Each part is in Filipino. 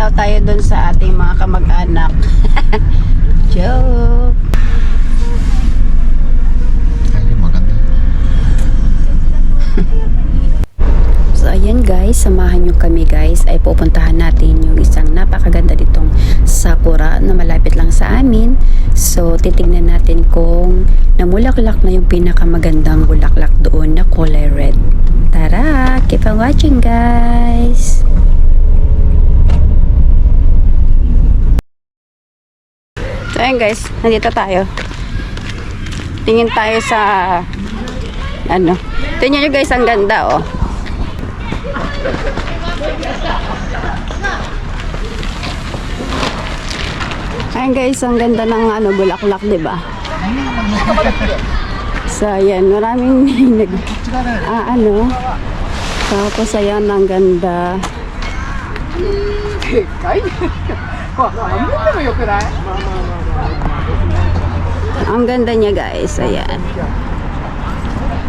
Dadalaw tayo dun sa ating mga kamag-anak. Joke. So ayan guys, samahan nyo kami guys ay pupuntahan natin yung isang napakaganda ditong sakura na malapit lang sa amin. So titignan natin kung namulaklak na yung pinakamagandang bulaklak doon na kulay red. Tara, keep on watching guys! So ayan guys, nandito tayo. Tingin tayo sa ano. Tingnan nyo guys, ang ganda oh. Ayan guys, ang ganda ng ano, bulaklak, di ba? So, ayan, maraming nag, ah, ano, tapos ayan, ang ganda. Ang ganda niya guys, ayan.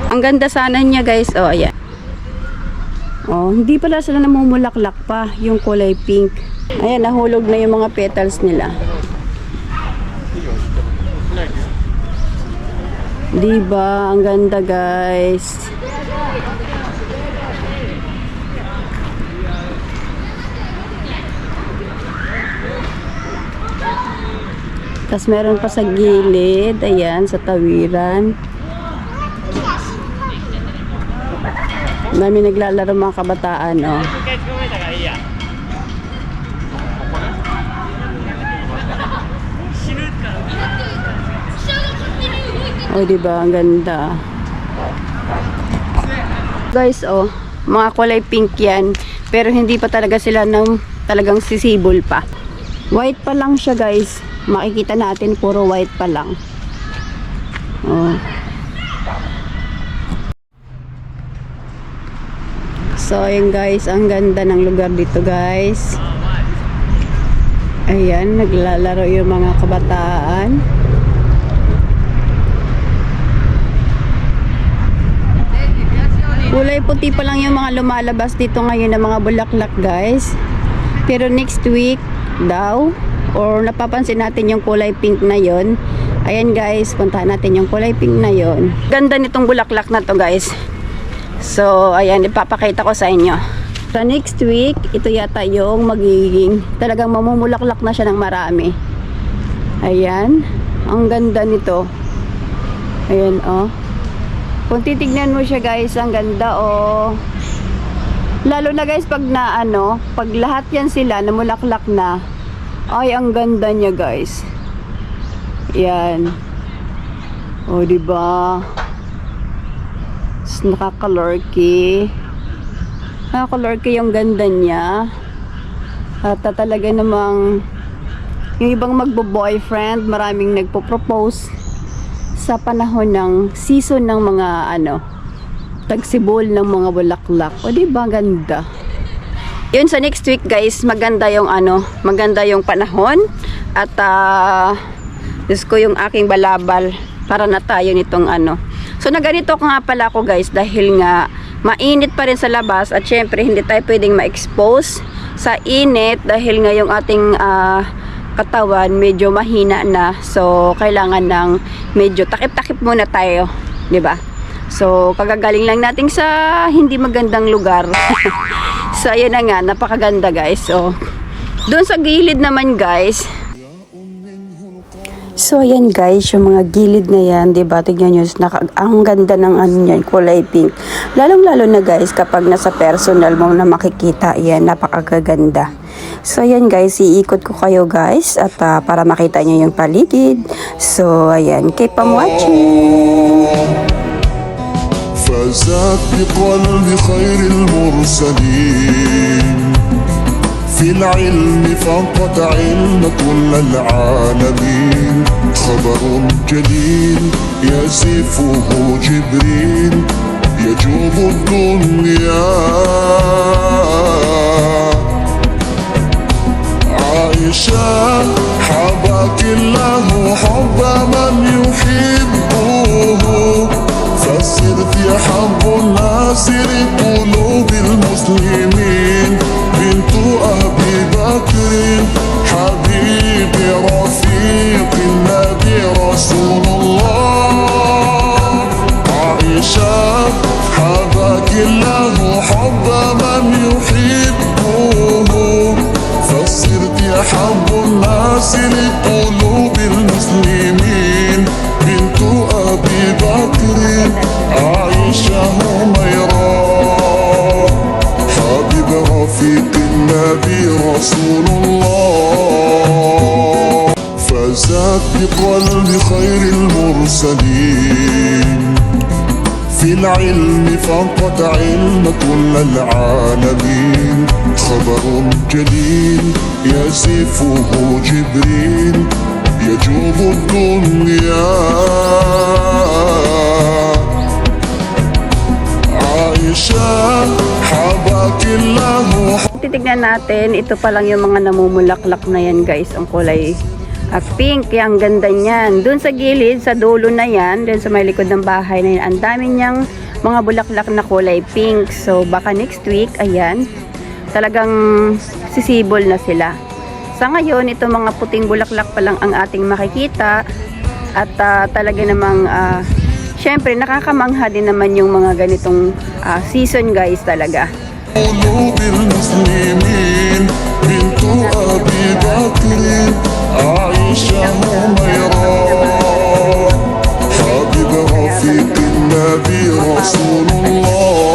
Ang ganda sana niya guys, oh, ayan. Oh, hindi pala sila namumulaklak pa, yung kulay pink. Ayan, nahulog na yung mga petals nila. Diba? Ang ganda, guys. Tapos meron pa sa gilid, ayan, sa tawiran. Dami naglalaro mga kabataan, oh. Oh, di ba? Ang ganda. Guys, oh, mga kulay pink yan. Pero hindi pa talaga sila ng talagang sisibol pa. White pa lang siya, guys. Makikita natin puro white pa lang. Oh. So, ayun guys, ang ganda ng lugar dito, guys. Ayan, naglalaro yung mga kabataan. Kulay puti pa lang yung mga lumalabas dito ngayon ng mga bulaklak, guys. Pero next week daw, or napapansin natin yung kulay pink na yon. Ayan guys, puntahan natin yung kulay pink na yon. Ganda nitong bulaklak na to guys. So, ayan, ipapakita ko sa inyo. Sa next week, ito yata yung magiging, talagang mamumulaklak na siya ng marami. Ayan, ang ganda nito. Ayan, oh. Kung titignan mo siya guys, ang ganda, oh. Lalo na guys, pag na ano, pag lahat yan sila, namulaklak na, ay, ang ganda niya guys. Yan. O, di ba? Nakakalorky. Nakakalorky yung ganda niya. At talaga namang yung ibang magbo-boyfriend, maraming nagpo-propose sa panahon ng season ng mga ano, tagsibol ng mga bulaklak. O, di ba? Ganda. Yun sa next week guys, maganda yung ano, maganda yung panahon at Diyos ko yung aking balabal para na tayo nitong ano. So naganito ko nga pala ako guys dahil nga mainit pa rin sa labas at syempre hindi tayo pwedeng ma-expose sa init dahil nga yung ating ah, katawan medyo mahina na. So kailangan ng medyo takip-takip muna tayo, 'di ba? So, kagagaling lang natin sa hindi magandang lugar. so, ayun na nga, napakaganda guys. So, doon sa gilid naman guys. So, ayan guys, yung mga gilid na yan, di ba? Tignan nyo, naka, ang ganda ng ano yan, kulay pink. Lalong-lalo na guys, kapag nasa personal mo na makikita, yan, napakaganda. So, ayan guys, iikot ko kayo guys, at ah, para makita nyo yung paligid. So, ayan, keep on watching! فازت بقلب خير المرسلين. في العلم فقد علم كل العالمين. خبر جليل يزفه جبريل. يجوب الدنيا. عائشة حباك الله حب من يحبه সর্বনাশের المرسلين في العلم فقط علم كل العالمين خبر جليل يصفه جبريل يجوب الدنيا عائشة حباك الله Titignan natin, ito pa lang yung mga namumulaklak na yan guys, ang kulay ah, pink, ang ganda niyan. Doon sa gilid, sa dulo na yan, doon sa may likod ng bahay na yan, ang dami niyang mga bulaklak na kulay pink. So baka next week, ayan, talagang sisibol na sila. Sa ngayon, ito mga puting bulaklak pa lang ang ating makikita at ah, talaga namang ah, syempre nakakamangha din naman yung mga ganitong ah, season guys talaga. قلوب المسلمين بنت أبي بكر عائشة هميراء حبيب رفيق النبي رسول الله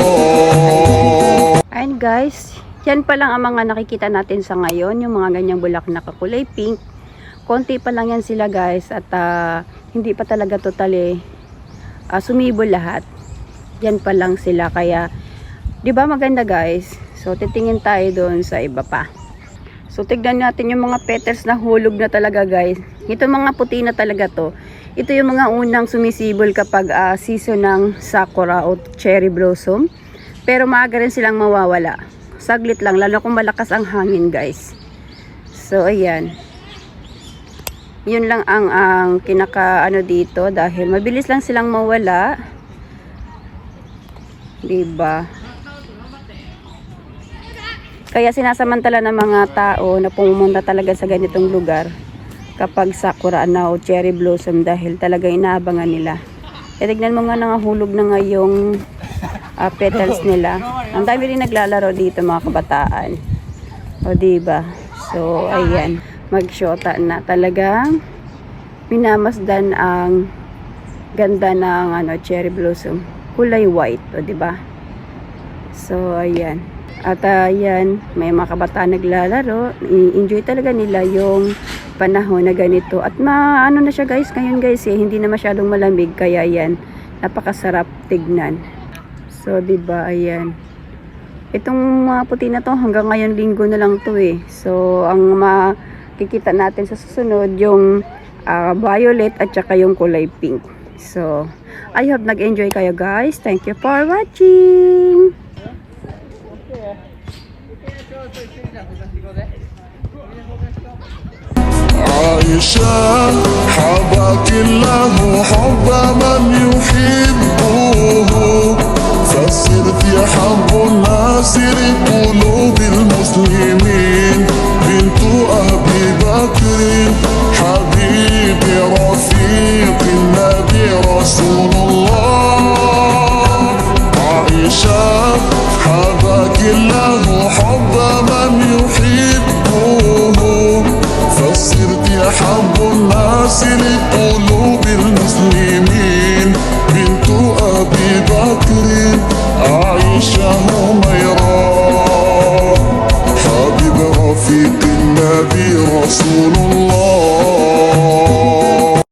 Ayan guys, yan pa lang ang mga nakikita natin sa ngayon, yung mga ganyang bulak na kakulay pink. Konti pa lang yan sila guys at ah, hindi pa talaga totally ah, sumibol lahat. Yan pa lang sila kaya 'di ba maganda guys? So titingin tayo doon sa iba pa. So tignan natin yung mga petals na hulog na talaga guys. Ito mga puti na talaga to. Ito yung mga unang sumisibol kapag ah, season ng sakura o cherry blossom. Pero maaga rin silang mawawala. Saglit lang, lalo kung malakas ang hangin guys. So ayan. Yun lang ang, ang kinaka ano dito dahil mabilis lang silang mawala. 'Di ba? Kaya sinasamantala ng mga tao na pumunta talaga sa ganitong lugar kapag sakura na o cherry blossom dahil talaga inaabangan nila. E, tignan mo nga nangahulog na nga ah, petals nila. Ang dami rin naglalaro dito mga kabataan. O diba? So ayan, magshota na talagang minamasdan ang ganda ng ano cherry blossom. Kulay white, o diba? So ayan. At ayan, may mga kabataan naglalaro. I-enjoy talaga nila yung panahon na ganito. At maano na siya guys, ngayon guys eh, hindi na masyadong malamig. Kaya ayan, napakasarap tignan. So, ba ayan. Itong mga puti na to, hanggang ngayon linggo na lang to eh. So, ang makikita natin sa susunod, yung ah, violet at saka yung kulay pink. So, I hope nag-enjoy kayo guys. Thank you for watching! عائشة حباك الله حب من يحبه. فصرت حب الناس حب الناس لقلوب المسلمين. بنت أبي بكر عائشة هميرة حبيب رفيق النبي رسول الله.